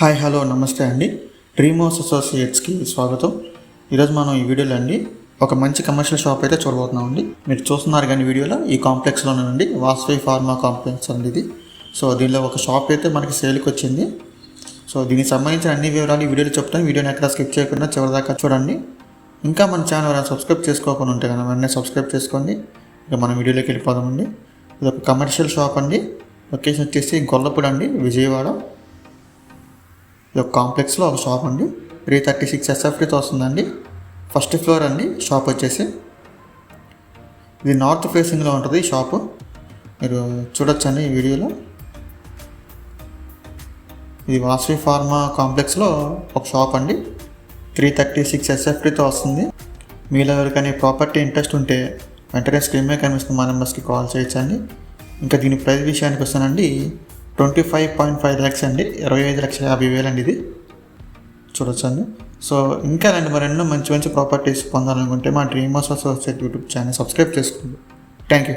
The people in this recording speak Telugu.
హాయ్ హలో నమస్తే అండి. డ్రీమోస్ అసోసియేట్స్కి స్వాగతం. ఈరోజు మనం ఈ వీడియోలో అండి ఒక మంచి కమర్షియల్ షాప్ అయితే చూడబోతున్నాం అండి. మీరు చూస్తున్నారు కానీ వీడియోలో ఈ కాంప్లెక్స్లోనేనండి వాస్వి ఫార్మా కాంప్లెక్స్ అండి ఇది. సో దీనిలో ఒక షాప్ అయితే మనకి సేల్కి వచ్చింది. సో దీనికి సంబంధించిన అన్ని వివరాలు ఈ వీడియోలో చెప్తాను. వీడియోని ఎక్కడ స్కిప్ చేయకుండా చివరిదాకా చూడండి. ఇంకా మన ఛానల్ ఎవరైనా సబ్స్క్రైబ్ చేసుకోకుండా ఉంటే కనుక వెంటనే సబ్స్క్రైబ్ చేసుకోండి. ఇక మనం వీడియోలోకి వెళ్ళిపోదామండి. ఇది ఒక కమర్షియల్ షాప్ అండి. లొకేషన్ వచ్చేసి గొల్లపూడి అండి విజయవాడ. ఇది ఒక కాంప్లెక్స్లో ఒక షాప్ అండి త్రీ థర్టీ సిక్స్ ఎస్ఎఫ్టీతో వస్తుందండి. ఫస్ట్ ఫ్లోర్ అండి. షాప్ వచ్చేసి ఇది నార్త్ ఫేసింగ్లో ఉంటుంది ఈ షాపు. మీరు చూడొచ్చండి ఈ వీడియోలో. ఇది వాసవి ఫార్మా కాంప్లెక్స్లో ఒక షాప్ అండి. త్రీ థర్టీ సిక్స్ ఎస్ఎఫ్టీతో వస్తుంది. మీలో ఎవరికైనా ప్రాపర్టీ ఇంట్రెస్ట్ ఉంటే వెంటనే స్క్రీన్ మీద కనిపిస్తున్న మా నెంబర్స్కి కాల్ చేయొచ్చండి. ఇంకా దీని ప్రైస్ విషయానికి వస్తానండి. Twenty five point five lakhs అండి. ఇరవై ఐదు లక్షల యాభై వేలు అండి ఇది. చూడొచ్చండి. సో ఇంకా రెండు మరెన్నో మంచి మంచి ప్రాపర్టీస్ పొందాలనుకుంటే మా dream house associate YouTube channel subscribe చేసుకోండి. Thank you